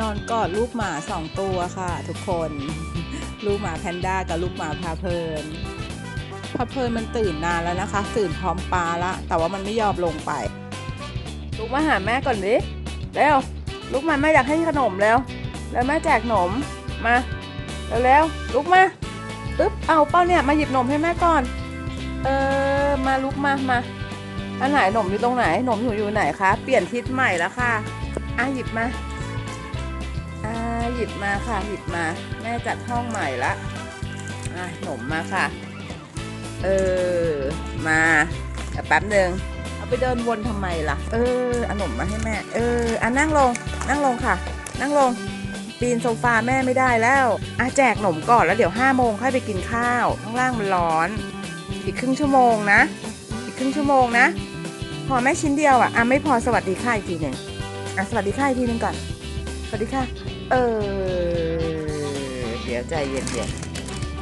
นอนกอดลูกหมาสองตัวค่ะ ทุกคน ลูกหมาแพนด้ากับลูกหมาพาเพลินพาเพลินมันตื่นนานแล้วนะคะ ตื่นพร้อมปลาละ แต่ว่ามันไม่ยอมลงไป ลูกมาหาแม่ก่อนดิเร็วลูกมาแม่อยากให้ขนมแล้ว แล้วแม่แจกขนมมาเร็วๆลุกมาปึ๊บเอาเป้าเนี่ยมาหยิบขนมให้แม่ก่อน เออมาลุกมามาอันไหนหนมอยู่ตรงไหนหนมอยู่อยู่ไหนคะเปลี่ยนทิศใหม่แล้วค่ะอะหยิบมา หยิบมาค่ะ หยิบมา แม่จัดห้องใหม่ละอะหนมมาค่ะ เออ มาแป๊บหนึ่งเอาไปเดินวนทำไมล่ะ เออเอาหนมมาให้แม่ เอออะนั่งลง นั่งลงค่ะ นั่งลง ปีนโซฟาแม่ไม่ได้แล้วอะแจกหนมก่อนแล้วเดี๋ยวห้าโมงค่อยไปกินข้าว ข้างล่างมันร้อน อีกครึ่งชั่วโมงนะ อีกครึ่งชั่วโมงนะ พอแม่ชิ้นเดียวอะอะไม่พอสวัสดีค่ะอีกทีหนึ่งอะสวัสดีค่ะอีกทีหนึ่งก่อน สวัสดีค่ะ เออ เดี๋ยวใจเย็นเย็น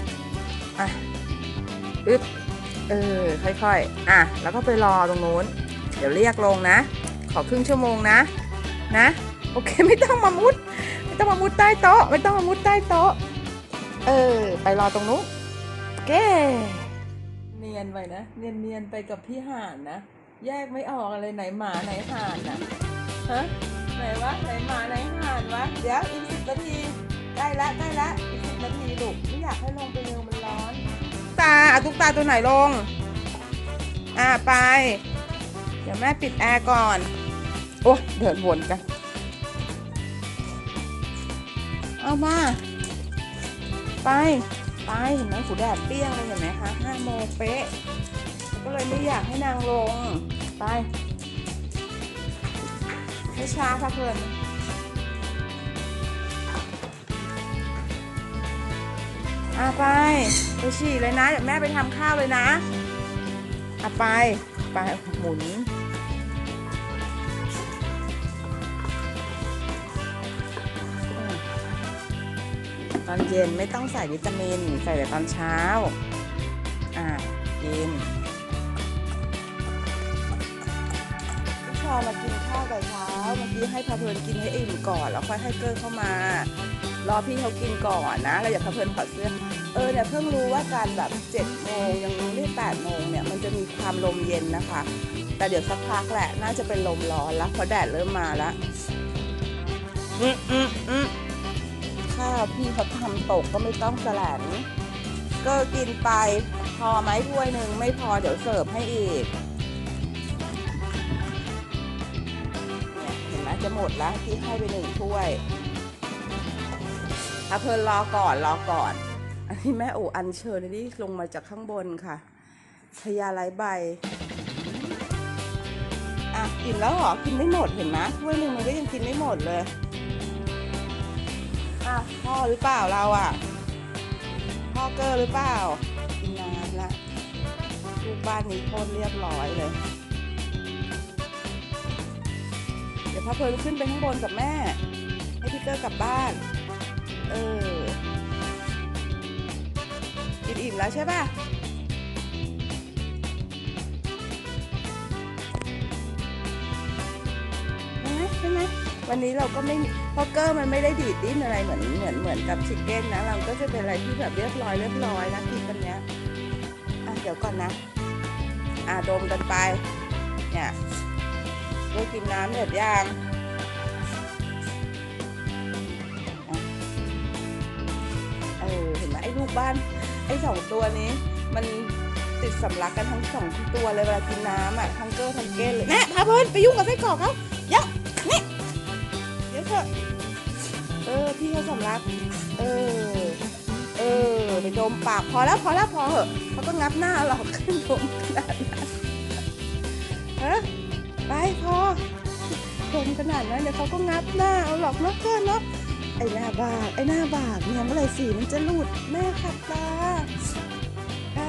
ๆอะอึ๊บ เออ ค่อยๆ อะ แล้วก็ไปรอตรงนู้น เดี๋ยวเรียกลงนะ ขอครึ่งชั่วโมงนะ นะ โอเค ไม่ต้องมามุด ไม่ต้องมามุดใต้โต๊ะ ไม่ต้องมามุดใต้โต๊ะ เออ ไปรอตรงนู้นเก้เนียนไปนะ เนียนเนียนๆไปกับพี่ห่านนะ แยกไม่ออกอะไรไหนหมาไหนห่านนะฮะ ไหนวะไหนหมาไหนห่านวะเดี๋ยวอีกสิบนาทีใกล้ละใกล้ละอีกสิบนาทีลูกไม่อยากให้ลงไปเร็วมันร้อนตาเอาตุ๊กตาตัวไหนลง อ่าไป เดี๋ยวแม่ปิดแอร์ก่อน โอ้เดินวนกัน เอามา ไป ไปเห็นไหมฝูแดดเปรี้ยงเลยเห็นไหมคะห้าโมงเป๊ะ ก็เลยไม่อยากให้นางลง ไป ไม่ช้าค่ะเพื่อนอะไปไปฉี่เลยนะ เดี๋ยวแม่ไปทำข้าวเลยนะอะไป ไปหมุนตอนเย็นไม่ต้องใส่วิตามิน ใส่แต่ตอนเช้า อ่ากิน อมากินข้าวแต่เช้าเมื่อกี้ให้พาเพลินกินให้อิ่มก่อนแล้วค่อยให้เกอร์เข้ามารอพี่เขากินก่อนนะแล้วอย่าพาเพลินถอดเสื้อเออเนี่ยเพิ่งรู้ว่าการแบบเจ็ดโมงยังไม่ได้แปดโมงเนี่ยมันจะมีความลมเย็นนะคะ แต่เดี๋ยวสักพักแหละน่าจะเป็นลมร้อนแล้วเพราะแดดเริ่มมาแล้วอืมอืมอืมข้าวพี่เขาทำตกก็ไม่ต้องแสลนก็กินไปพอไหมถ้วยหนึ่งไม่พอเดี๋ยวเสิร์ฟให้อีก จะหมดแล้วที่ให้ไปหนึ่งถ้วยอาเพลินรอก่อนรอก่อน อันนี้แม่โออันเชิญนี่ลงมาจากข้างบนค่ะพญาไร้ใบอะอิ่มแล้วเหรอกินไม่หมดเห็นไหมถ้วยหนึ่งมันก็ยังกินไม่หมดเลยอะพ่อหรือเปล่าเราอะพ่อเกอร์หรือเปล่ากินนานละลูกบ้านนี้โคตรเรียบร้อยเลย พ่อเพลินขึ้นไปข้างบนกับแม่ ให้พี่เกอร์กลับบ้าน เออกินอิ่มแล้วใช่ป่ะใช่ไหมวันนี้เราก็ไม่มีเพราะเกอร์มันไม่ได้ดีดดิ้นอะไรเหมือนเหมือนเหมือนกับชิคเก้นนะ เราก็จะเป็นอะไรที่แบบเรียบร้อยเรียบร้อยนะกินกันเนี้ยอะเดี๋ยวก่อนนะ อะดมกันไป ลูกกินน้ำเดือดยางอะเออเห็นไหมไอ้ลูกบ้าน ไอ้สองตัวนี้ มันติดสำลักกันทั้งสองตัวเลยเวลากินน้ำอะทั้งเกอร์ทั้งเก้นเลยแม่พาเพิ่นไปยุ่งกับไส้กรอกเขาเยอะนี่เดี๋ยวเถอะเออพี่เขาสำลัก เออ เออไปดมปากพอแล้วพอแล้วพอเหอะเขาก็งับหน้าหรอกดมขนาดนั้น นขนาดนั้นเดี๋ยวเขาก็งับหน้าเอาหลอกเนาะเพื่อนเนาะไอ้หน้าบากไอ้หน้าบากเนี่ยเมื่อไรสีมันจะหลุดแม่ขับตาอ่า